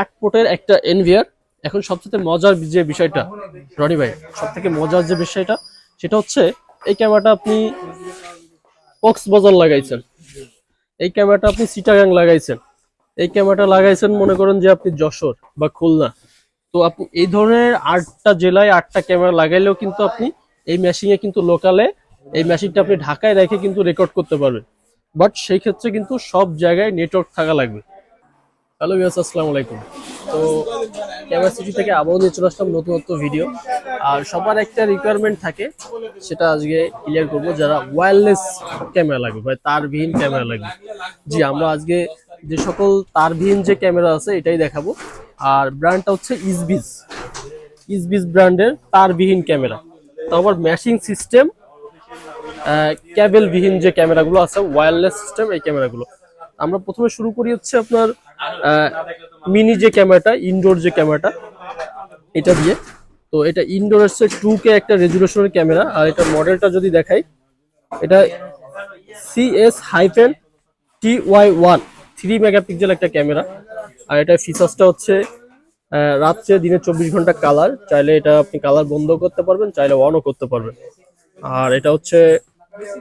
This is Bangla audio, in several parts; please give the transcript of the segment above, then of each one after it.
আট পোর্টের একটা এনভিয়ার এখন সবচেয়ে মজার যে বিষয়টা, রনি ভাই সব থেকে মজার যে বিষয়টা, সেটা হচ্ছে এই ক্যামেরাটা আপনি কক্সবাজার লাগাইছেন। এই ক্যামেরাটা আপনি সিটাগাং লাগাইছেন। এই ক্যামেরাটা লাগাইছেন মনে করেন যে আপনি যশোর বা খুলনা। তো আপনি এই ধরনের আটটা জেলায় আটটা ক্যামেরা লাগাইলেও কিন্তু আপনি এই মেশিনে কিন্তু লোকালে এই মেশিনটা আপনি ঢাকায় রেখে কিন্তু রেকর্ড করতে পারবেন। বাট সেই ক্ষেত্রে কিন্তু সব জায়গায় নেটওয়ার্ক থাকা লাগবে। হ্যালো ভিউয়ার্স, আসসালামু আলাইকুম। তো ক্যামেরা সিটি থেকে আবারও নিয়ে চলে আসলাম নতুনত্ব ভিডিও। আর সবার একটা রিকোয়ারমেন্ট থাকে, সেটা আজকে ক্লিয়ার করব যারা ওয়্যারলেস ক্যামেরা লাগবে, বা তারবিহীন ক্যামেরা লাগবে। জি, আমরা আজকে যে সকল তারবিহীন যে ক্যামেরা আছে, এটাই দেখাবো। আর ব্র্যান্ডটা হচ্ছে ইসবিস ইসবিস ব্র্যান্ডের তারবিহীন ক্যামেরা। তো ম্যাশিং সিস্টেম ক্যাবেলবিহীন যে ক্যামেরাগুলো আছে ওয়্যারলেস সিস্টেম এই ক্যামেরাগুলো। আমরা প্রথমে শুরু করি হচ্ছে আপনার মিনি যে ক্যামেরাটা ইনডোর যে ক্যামেরাটা এটা দিয়ে। তো এটা ইনডোর হচ্ছে টু কে একটা রেজুলেশনের ক্যামেরা আর এটা মডেলটা যদি দেখাই, এটা CS hyphen T Y one three megapixel একটা ক্যামেরা আর এটা ফিচার্সটা হচ্ছে রাত্রে দিনে চব্বিশ ঘণ্টা কালার চাইলে এটা আপনি কালার বন্ধ করতে পারবেন, চাইলে অনও করতে পারবেন। আর এটা হচ্ছে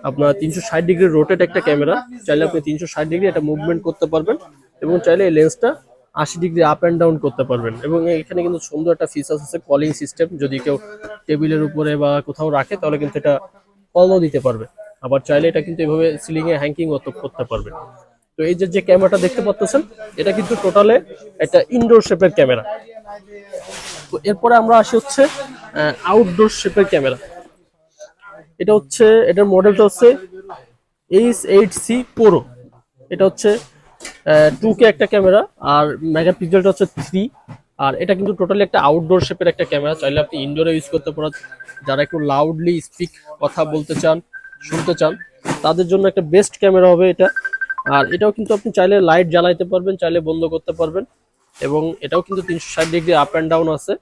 আপনার তিনশো ষাট ডিগ্রি রোটেট একটা ক্যামেরা চাইলে আপনি তিনশো ষাট ডিগ্রি এটা মুভমেন্ট করতে পারবেন। এবং চাইলে এই লেন্সটা আশি ডিগ্রি আপ অ্যান্ড ডাউন করতে পারবেন। এবং এখানে কিন্তু সুন্দর একটা ফিচার্স আছে কলিং সিস্টেম যদি কেউ টেবিলের উপরে বা কোথাও রাখে, তাহলে কিন্তু এটা কলও দিতে পারবে। আবার চাইলে এটা কিন্তু এভাবে সিলিং এ হ্যাঙ্কিং করতে পারবে। তো এই যে ক্যামেরাটা দেখতে পাচ্ছেন এটা কিন্তু টোটালে একটা ইনডোর শেপের ক্যামেরা তো এরপরে আমরা আসি হচ্ছে আউটডোর শেপের ক্যামেরা এটা হচ্ছে, এটার মডেলটা হচ্ছে এইচ এইট সি প্রো এটা হচ্ছে টু কে একটা ক্যামেরা আর মেগা পিক্সেলটা হচ্ছে থ্রি আর এটা কিন্তু টোটালি একটা আউটডোর শেপের একটা ক্যামেরা চাইলে আপনি ইনডোরে ইউজ করতে পারেন। যারা একটু লাউডলি স্পিক কথা বলতে চান, শুনতে চান, তাদের জন্য একটা বেস্ট ক্যামেরা হবে এটা। আর এটাও কিন্তু আপনি চাইলে লাইট জ্বালাইতে পারবেন, চাইলে বন্ধ করতে পারবেন। এবং এটাও কিন্তু তিনশো ষাট ডিগ্রি আপ অ্যান্ড ডাউন আছে,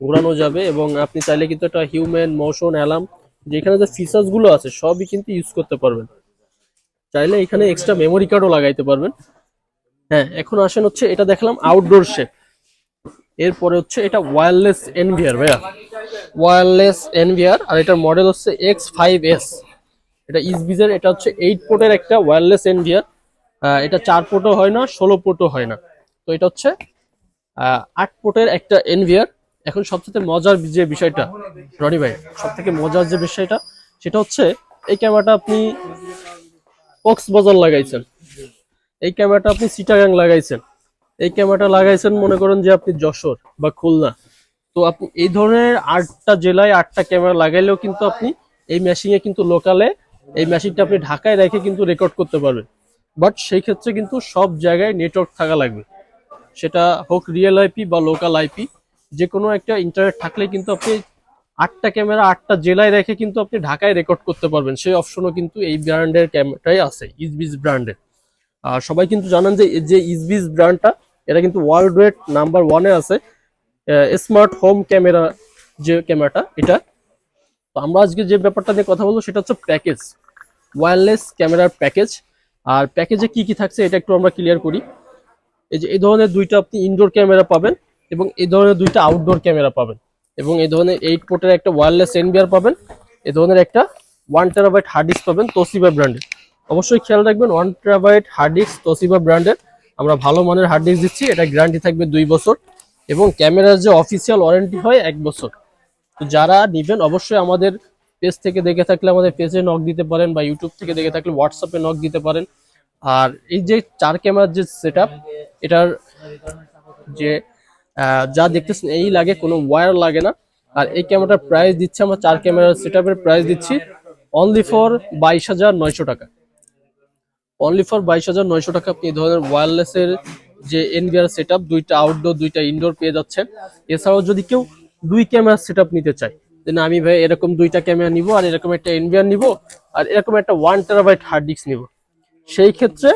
ঘোরানো যাবে। এবং আপনি চাইলে কিন্তু একটা হিউম্যান মোশন অ্যালার্ম যেখানে যে ফিচার্সগুলো আছে, সবই কিন্তু ইউজ করতে পারবেন। চাইলে এখানে এক্সট্রা মেমোরি কার্ডও লাগাইতে পারবেন। হ্যাঁ এখন আসেন হচ্ছে, এটা দেখলাম আউটডোর শেপ এরপরে হচ্ছে, এটা ওয়্যারলেস এনভিআর ভাইয়া। ওয়্যারলেস এনভিআর আর এটার মডেল হচ্ছে এক্স ফাইভ এস এটা ইসবিজের, এটা হচ্ছে এইট পোর্টের একটা ওয়্যারলেস এনভিআর এটা চার পোর্টও হয় না, ষোলো পোর্টও হয় না। তো এটা হচ্ছে আট পোর্টের একটা এনভিআর এখন সবচেয়ে মজার যে বিষয়টা, রনি ভাই সব থেকে মজার যে বিষয়টা, সেটা হচ্ছে, এই ক্যামেরাটা আপনি কক্সবাজার লাগাইছেন। এই ক্যামেরাটা আপনি সিটাগাং লাগাইছেন। এই ক্যামেরাটা লাগাইছেন মনে করেন যে আপনি যশোর বা খুলনা। তো আপনি এই ধরনের আটটা জেলায় আটটা ক্যামেরা লাগাইলেও কিন্তু আপনি এই মেশিনে কিন্তু লোকালে এই মেশিনটা আপনি ঢাকায় রেখে কিন্তু রেকর্ড করতে পারবেন। বাট সেই ক্ষেত্রে কিন্তু সব জায়গায় নেটওয়ার্ক থাকা লাগবে। সেটা হোক রিয়েল আইপি বা লোকাল আইপি যে কোনো একটা ইন্টারনেট থাকলে কিন্তু আপনি আটটা ক্যামেরা আটটা জেলায় রেখে কিন্তু আপনি ঢাকায় রেকর্ড করতে পারবেন। সেই অপশনও কিন্তু এই ব্র্যান্ডের ক্যামেরাটাই আছে ইসবিস ব্র্যান্ডের আর সবাই কিন্তু জানেন যে যে ইসবিস ব্র্যান্ডটা, এটা কিন্তু ওয়ার্ল্ড ওয়েট নাম্বার ওয়ানে আছে। স্মার্ট হোম ক্যামেরা যে ক্যামেরাটা এটা। তো আমরা আজকে যে ব্যাপারটা নিয়ে কথা বলব, সেটা হচ্ছে প্যাকেজ ওয়্যারলেস ক্যামেরার প্যাকেজ আর প্যাকেজে কি কি থাকছে, এটা একটু আমরা ক্লিয়ার করি। এই যে, এই ধরনের দুইটা আপনি ইনডোর ক্যামেরা পাবেন এবং এই ধরনের দুইটা আউটডোর ক্যামেরা পাবেন। এবং এই ধরনের এইট পোর্টের একটা ওয়্যারলেস এনবিআর পাবেন। এই ধরনের একটা ওয়ান টেরাবাইট হার্ড ডিস্ক পাবেন তোসিবা ব্র্যান্ডের অবশ্যই খেয়াল রাখবেন one terabyte hard disk Toshiba ব্র্যান্ডের আমরা ভালো মানের হার্ড ডিস্ক দিচ্ছি, এটা গ্যারান্টি থাকবে দুই বছর। এবং ক্যামেরার যে অফিসিয়াল ওয়ারেন্টি হয়, এক বছর। তো যারা নেবেন, অবশ্যই আমাদের পেজ থেকে দেখে থাকলে, আমাদের পেজে নক দিতে পারেন বা ইউটিউব থেকে দেখে থাকলে হোয়াটসঅ্যাপে নক দিতে পারেন। আর এই যে চার ক্যামেরার যে সেট এটার যে যা দেখতেছেন, এই লাগে, কোনো ওয়্যার লাগে না। আর এই ক্যামেরাটার প্রাইস দিচ্ছে আমরা, চার ক্যামেরার সেট প্রাইস দিচ্ছি। অনলি ফর বাইশ হাজার নয়শো টাকা। অনলি ফর বাইশ হাজার নয়শো টাকা আপনি এই ধরনের ওয়্যারলেসের যে এনভিআর সেট দুইটা আউটডোর দুইটা ইনডোর পেয়ে যাচ্ছেন। এছাড়াও যদি কেউ দুই ক্যামেরা সেট নিতে চায় যে আমি ভাই এরকম দুইটা ক্যামেরা নিব আর এরকম একটা এনভিআর নিব আর এরকম একটা ওয়ান টেরাবাইট হার্ড ডিস্ক নিব। সেই ক্ষেত্রে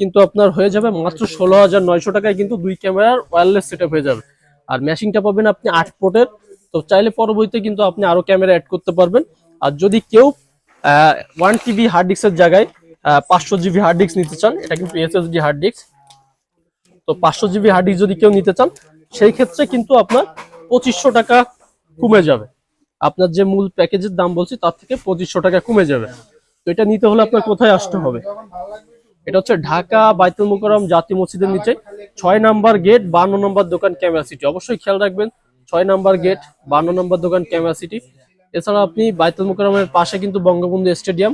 কিন্তু আপনার হয়ে যাবে মাত্র ষোলো হাজার নয়শো টাকায় কিন্তু দুই ক্যামেরার ওয়্যারলেস সেট হয়ে যাবে। আর ম্যাশিংটা পাবেন আপনি আট পোর্টের তো চাইলে পরবর্তীতে কিন্তু আপনি আরও ক্যামেরা অ্যাড করতে পারবেন। আর যদি কেউ ওয়ান টিবি হার্ড ডিস্কের জায়গায় পাঁচশো জিবি হার্ড ডিস্ক নিতে চান, এটা কিন্তু এসএসডি হার্ড ডিস্ক তো পাঁচশো জিবি হার্ড ডিস্ক যদি কেউ নিতে চান, সেই ক্ষেত্রে কিন্তু আপনার পঁচিশশো টাকা কমে যাবে। আপনার যে মূল প্যাকেজের দাম বলছি, তার থেকে পঁচিশশো টাকা কমে যাবে। তো এটা নিতে হলে আপনার কোথায় আসতে হবে? এটা হচ্ছে ঢাকা বাইতুল মুকরম জাতি মসজিদের নিচে, ছয় নাম্বার গেট, বান্ন নম্বর দোকান ক্যামেরা সিটি অবশ্যই খেয়াল রাখবেন, ছয় নাম্বার গেট, বান্ন নম্বর দোকান ক্যামেরা সিটি এছাড়া আপনি বাইতুল মুকরমের পাশে কিন্তু বঙ্গবন্ধু স্টেডিয়াম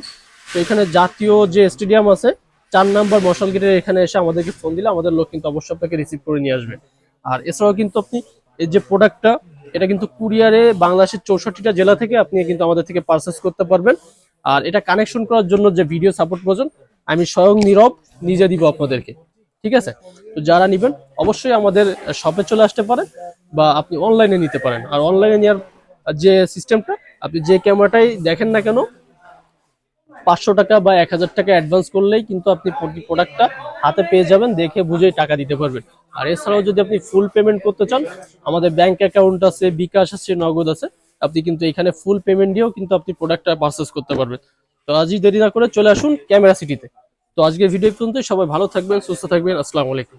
তো এখানে জাতীয় যে স্টেডিয়াম আছে, চার নাম্বার মশাল গেটের এখানে এসে আমাদেরকে ফোন দিলে, আমাদের লোক কিন্তু অবশ্যই আপনাকে রিসিভ করে নিয়ে আসবে। আর এছাড়াও কিন্তু আপনি এই যে প্রোডাক্টটা এটা কিন্তু কুরিয়ারে বাংলাদেশের চৌষট্টিটা জেলা থেকে আপনি কিন্তু আমাদের থেকে পারচেস করতে পারবেন। আর এটা কানেকশন করার জন্য যে ভিডিও সাপোর্ট প্রয়োজন, আমি স্বয়ং নীরব, নিজে দিব আপনাদেরকে। ঠিক আছে? তো যারা নেবেন, অবশ্যই আমাদের শপে চলে আসতে পারেন বা আপনি অনলাইনে নিতে পারেন। আর অনলাইনে নেওয়ার যে সিস্টেমটা আপনি যে ক্যামেরাটাই দেখেন না কেন পাঁচশো টাকা বা এক হাজার টাকা অ্যাডভান্স করলেই কিন্তু আপনি প্রোডাক্টটা হাতে পেয়ে যাবেন, দেখে বুঝেই টাকা দিতে পারবেন। আর এছাড়াও যদি আপনি ফুল পেমেন্ট করতে চান, আমাদের ব্যাংক অ্যাকাউন্ট আছে, বিকাশ আছে, নগদ আছে, আপনি কিন্তু এখানে ফুল পেমেন্ট দিয়েও কিন্তু আপনি প্রোডাক্টটা পারচেস করতে পারবেন। তো আজই দেরি না করে চলে আসুন ক্যামেরা সিটিতে তো। আজকের ভিডিও পর্যন্ত সবাই ভালো থাকবেন, সুস্থ থাকবেন, আসসালামু আলাইকুম।